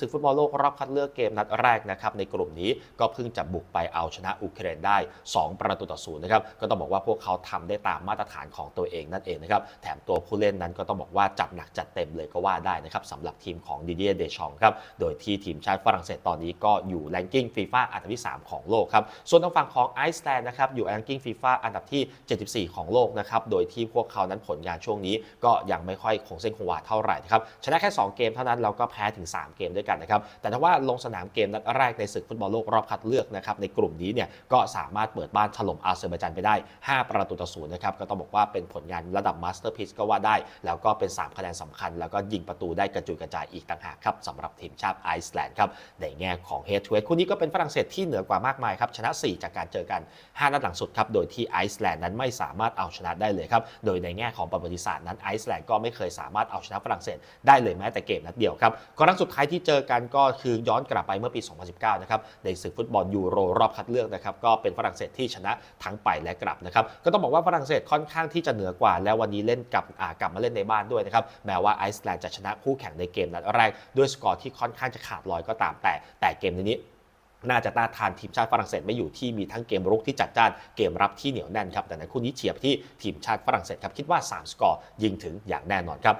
ศึกฟุตบอลโลกรอบคัดเลือกเกมนัดแรกนะครับในกลุ่มนี้ก็เพิ่งจะบุกไปเอาชนะอุเครนได้ 2 ประตูต่อศูนย์นะครับก็ต้องบอกว่าพวกเขาทำได้ตามมาตรฐานของตัวเองนั่นเองนะครับแถมตัวผู้เล่นนั้นก็ต้องบอกว่าจัดหนักจัดเต็มเลยก็ว่าได้นะครับสำหรับทีมของดิเดียเดชองครับโดยที่ทีมชาติฝรั่งเศสตอนนี้ก็อยู่แรงกิ้งฟีฟ่าอันดับที่ 3 ของโลกครับส่วนทางฝั่งของไอซ์แลนด์นะครับอยู่แรงกิ้งฟีฟ่าอันดับที่ 74 ของโลกนะครับโดยที่พวกเขานั้นผลงานช่วงนี้ ก็ยังไม่ค่อยคงเส้นคงวาเท่าไหร่นะครับชนะแค่ 2 เกมเท่านั้นแล้วก็แพ้ถึง 3 เกมด้วยกันนะครับ แต่ถ้าว่าลงสนามเกมนัดแรกในศึกฟุตบอลโลกรอบคัดเลือกนะครับในกลุ่มนี้เนี่ยก็สามารถเปิดบ้านถล่มอาเซอร์ไบจันไปได้ 5 ประตูต่อศูนย์นะครับก็ต้องบอกว่าเป็นผลงานระดับมาสเตอร์พีซก็ว่าได้ แล้วก็เป็น 3 คะแนนสำคัญ แล้วก็ยิงประตูได้กระจุยกระจายอีกต่างหากครับสำหรับทีมชาติไอซ์แลนด์ครับในแง่ของเฮดทูเฮดคู่นี้ก็เป็นฝรั่งเศสที่เหนือกว่ามากมายครับชนะ 4 จากการเจอกัน 5 นัดหลังสุดครับโดยที่ไอซ์แลนด์นั้นไม่สามารถเอาชนะได้เลยครับโดยในแง่ของประวัติศาสตร์นั้นไอซ์แลนด์ก็ไม่เคยสามารถเอาชนะฝรั่งเศสได้เลยแม้แต่เกมนัดเดียวครับครั้งสุดท้ายที่เจอกันก็คือย้อนกลับไปเมื่อปี 2019 นะครับ ในศึกฟุตบอลยูโรรอบคัดเลือกนะครับ ก็เป็นฝรั่งเศสที่ชนะทั้งไปและกลับนะครับ ก็ต้องบอกว่าฝรั่งเศสค่อนข้างที่จะเหนือกว่า และวันนี้เล่นกับอ่ากลับมาเล่นในบ้านด้วยนะครับ แม้ว่าไอซ์แลนด์จะชนะคู่แข่งในเกมนัดแรกด้วยสกอร์ที่ค่อนข้างจะขาดลอยก็ตามแต่ แต่เกมนี้น่าจะต้านทานทีมชาติฝรั่งเศสไม่อยู่ที่มีทั้งเกมรุกที่จัดจ้านเกมรับที่เหนียวแน่นครับแต่ในคู่นี้เฉียบที่ทีมชาติฝรั่งเศสครับคิดว่า 3 สกอร์ยิงถึงอย่างแน่นอนครับ